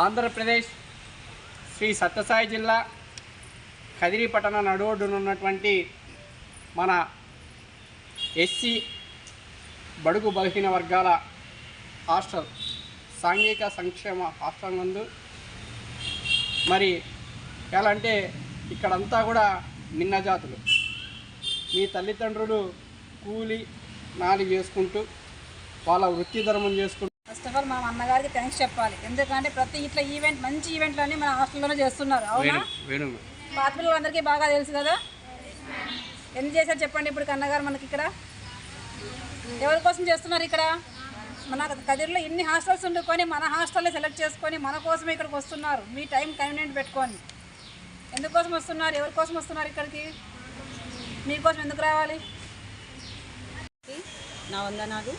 ఆంధ్రప్రదేశ్ శ్రీ సత్యసాయి జిల్లా కదిరి పట్టణ నడువడునున్నటువంటి మన ఎస్సీ బడుగు బలహీన వర్గాల హాస్టల్ సాంఘిక సంక్షేమ హాస్టల్ నందు మరి ఎలా అంటే ఇక్కడంతా కూడా నిన్న జాతులు. మీ తల్లిదండ్రులు కూలి నాలి చేసుకుంటూ వాళ్ళ వృత్తి ధర్మం చేసుకుంటూ ఆఫ్ ఆల్ మా అన్నగారికి థ్యాంక్స్ చెప్పాలి. ఎందుకంటే ప్రతి ఇట్లా ఈవెంట్ మంచి ఈవెంట్లన్నీ మన హాస్టల్లోనే చేస్తున్నారు. అవునా? పాత పిల్లలందరికీ బాగా తెలుసు కదా? ఎందుకు చేశారు చెప్పండి ఇప్పుడు అన్నగారు మనకి ఇక్కడ? ఎవరి కోసం చేస్తున్నారు ఇక్కడ? మన కదిరిలో ఇన్ని హాస్టల్స్ ఉండుకొని మన హాస్టల్లో సెలెక్ట్ చేసుకొని మన కోసమే ఇక్కడికి వస్తున్నారు. మీ టైం కన్వీనియంట్ పెట్టుకొని ఎందుకోసం వస్తున్నారు? ఎవరి కోసం వస్తున్నారు ఇక్కడికి? మీకోసం ఎందుకు రావాలి? నా వందనాలు.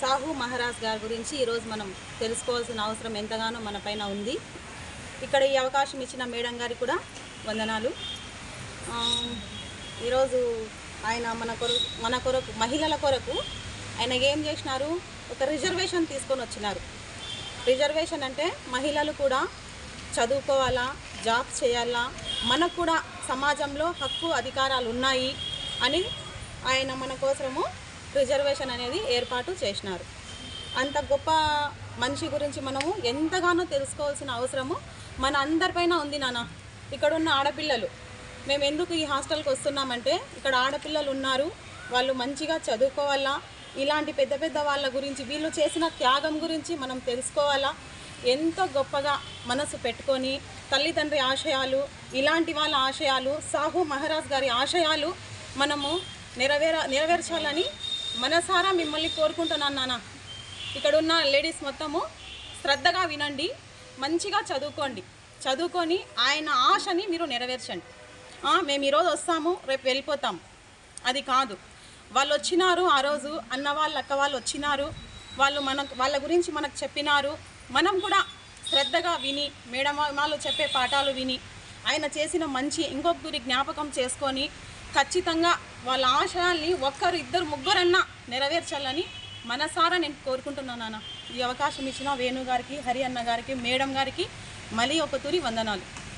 సాహు మహారాజ్ గారి గురించి ఈరోజు మనం తెలుసుకోవాల్సిన అవసరం ఎంతగానో మన పైన ఉంది. ఇక్కడ ఈ అవకాశం ఇచ్చిన మేడం గారికి కూడా వందనాలు. ఈరోజు ఆయన మన కొరకు మన కొరకు మహిళల కొరకు ఆయన ఏం చేసినారు? ఒక రిజర్వేషన్ తీసుకొని వచ్చినారు. రిజర్వేషన్ అంటే మహిళలు కూడా చదువుకోవాలా జాబ్ చేయాలా మనకు కూడా సమాజంలో హక్కు అధికారాలు ఉన్నాయి అని ఆయన మన కోసము రిజర్వేషన్ అనేది ఏర్పాటు చేసినారు. అంత గొప్ప మనిషి గురించి మనము ఎంతగానో తెలుసుకోవాల్సిన అవసరము మన అందరిపైన ఉంది నాన్న. ఇక్కడ ఉన్న ఆడపిల్లలు. మేము ఎందుకు ఈ హాస్టల్కి వస్తున్నామంటే ఇక్కడ ఆడపిల్లలు ఉన్నారు. వాళ్ళు మంచిగా చదువుకోవాలా? ఇలాంటి పెద్ద పెద్ద వాళ్ళ గురించి వీళ్ళు చేసిన త్యాగం గురించి మనం తెలుసుకోవాలా? ఎంతో గొప్పగా మనసు పెట్టుకొని తల్లిదండ్రి ఆశయాలు ఇలాంటి వాళ్ళ ఆశయాలు సాహు మహారాజ్ గారి ఆశయాలు మనము నెరవేర నెరవేర్చాలని మనసారా మిమ్మల్ని కోరుకుంటున్నాను నాన్న ఇక్కడ ఉన్న లేడీస్ మొత్తము శ్రద్ధగా వినండి మంచిగా చదువుకోండి. చదువుకొని ఆయన ఆశని మీరు నెరవేర్చండి. మేము ఈరోజు వస్తాము రేపు వెళ్ళిపోతాం. అది కాదు. వాళ్ళు వచ్చినారు ఆ రోజు అన్న వాళ్ళు అక్క వాళ్ళు వచ్చినారు. వాళ్ళు మనకు వాళ్ళ గురించి మనకు చెప్పినారు. మనం కూడా శ్రద్ధగా విని మేడం వాళ్ళు చెప్పే పాఠాలు విని ఆయన చేసిన మంచి ఇంకొకరి జ్ఞాపకం చేసుకొని ఖచ్చితంగా వాళ్ళ ఆశయాల్ని ఒక్కరు ఇద్దరు ముగ్గురన్నా నెరవేర్చాలని మనసారా నేను కోరుకుంటున్నాను నాన్న. ఈ అవకాశం ఇచ్చిన వేణు గారికి హరి అన్న గారికి మేడం గారికి మళ్ళీ ఒక తూరి వందనాలు.